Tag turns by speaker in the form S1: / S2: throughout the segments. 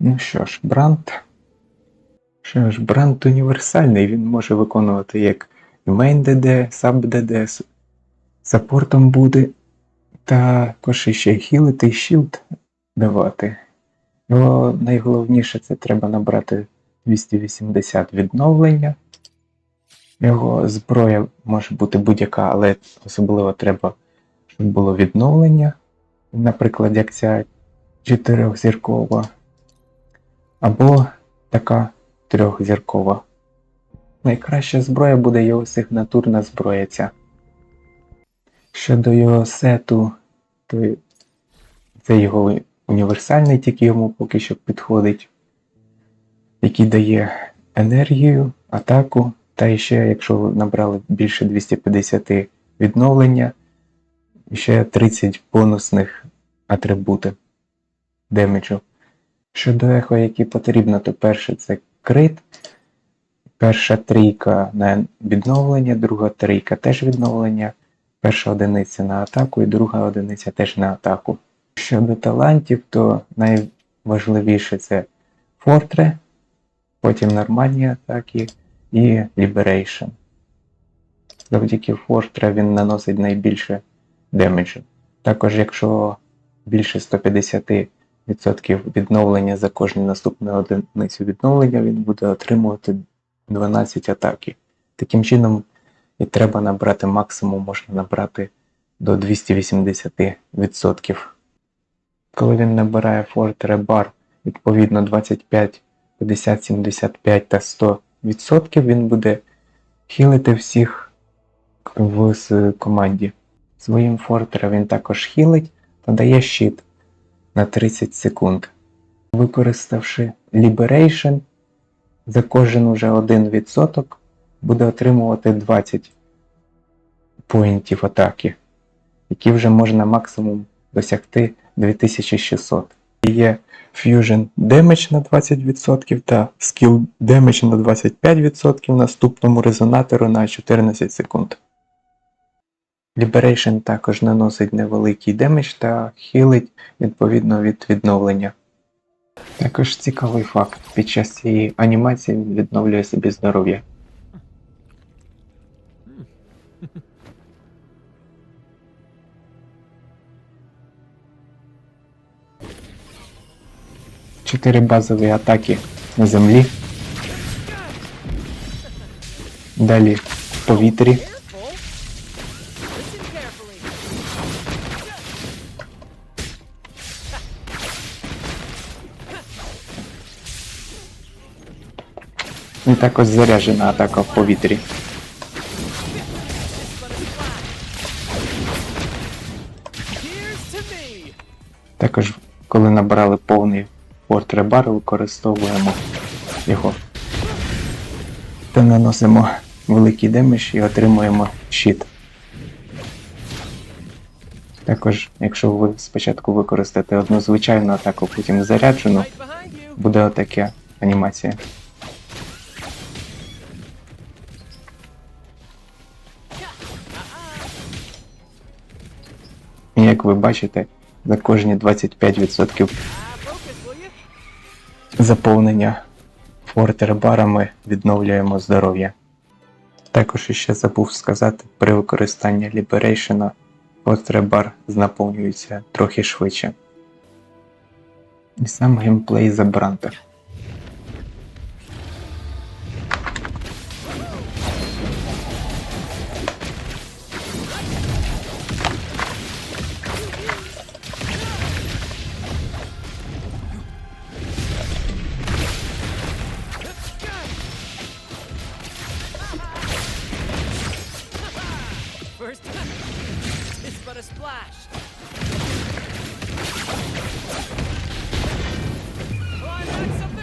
S1: Ну що ж, Бранд. Що ж, Бранд універсальний, він може виконувати як main DD, sub DD, саппортом буде, також іще хілити і щілд давати. Його найголовніше це треба набрати 280 відновлення. Його зброя може бути будь-яка, але особливо треба, щоб було відновлення. Наприклад, як ця чотирьохзіркова або така трьохзіркова. Найкраща зброя буде його сигнатурна зброя ця. Щодо його сету, то це його універсальний, тільки йому поки що підходить, який дає енергію, атаку, та ще, якщо ви набрали більше 250 відновлення, ще 30 бонусних атрибути демеджу. Щодо ехо, які потрібно, то перше це крит. Перша трійка на відновлення, друга трійка теж відновлення, перша одиниця на атаку і друга одиниця теж на атаку. Щодо талантів, то найважливіше це фортре, потім нормальні атаки і Liberation. Завдяки фортре він наносить найбільше демеджу. Також, якщо більше 150% відновлення за кожну наступну одиницю відновлення, він буде отримувати 12 атаки. Таким чином, і треба набрати максимум, можна набрати до 280%. Коли він набирає Fort Rebar, відповідно 25, 50, 75 та 100%, він буде хілити всіх в команді. Своїм фортером він також хілить та дає щит на 30 секунд. Використавши Liberation, за кожен уже 1% буде отримувати 20 поінтів атаки, які вже можна максимум досягти 2600. Є Fusion Damage на 20% та Skill Damage на 25% наступному резонатору на 14 секунд. Liberation також наносить невеликий демедж та хілить відповідно від відновлення. Також цікавий факт. Під час цієї анімації він відновлює собі здоров'я. Чотири базові атаки на землі. Далі в повітрі. І також заряджена атака в повітрі. Також, коли набрали повний форт ребар, використовуємо його. Та наносимо великий демедж і отримуємо щит. Також, якщо ви спочатку використаєте одну звичайну атаку, потім заряджену, буде отака анімація. І як ви бачите, за кожні 25%
S2: Ah, focus, will
S1: заповнення фортербарами відновлюємо здоров'я. Також іще забув сказати, при використанні Liberation фортербар наповнюється трохи швидше. І сам геймплей за Бранта.
S2: First, it's but a splash. Oh, I'm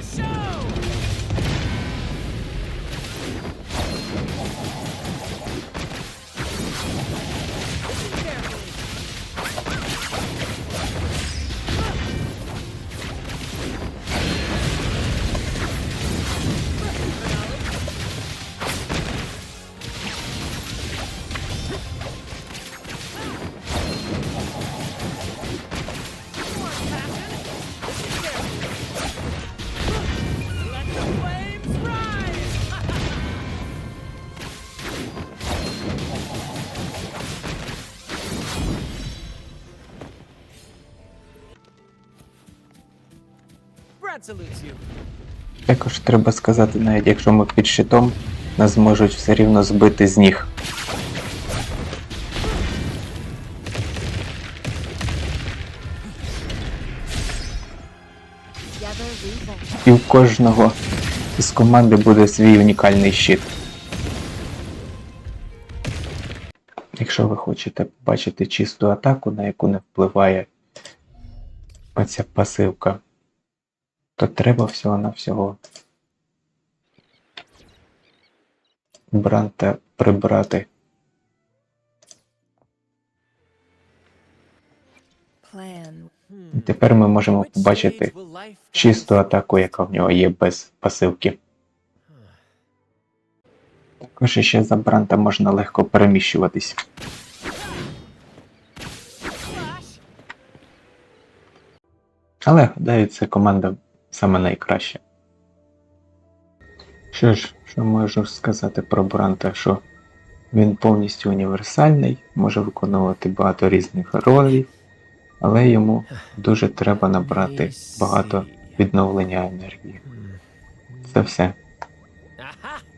S1: Також треба сказати, навіть якщо ми під щитом, нас зможуть все рівно збити з ніг. І в кожного із команди буде свій унікальний щит. Якщо ви хочете побачити чисту атаку, на яку не впливає оця пасивка, то треба всього-навсього Бранта прибрати. І тепер ми можемо побачити чисту атаку, яка в нього є без пасивки. Також ще за Бранта можна легко переміщуватись. Але гадаю, це команда саме найкраще. Що ж, що можу сказати про Бранта, що він повністю універсальний, може виконувати багато різних ролей, але йому дуже треба набрати багато відновлення енергії. Це все.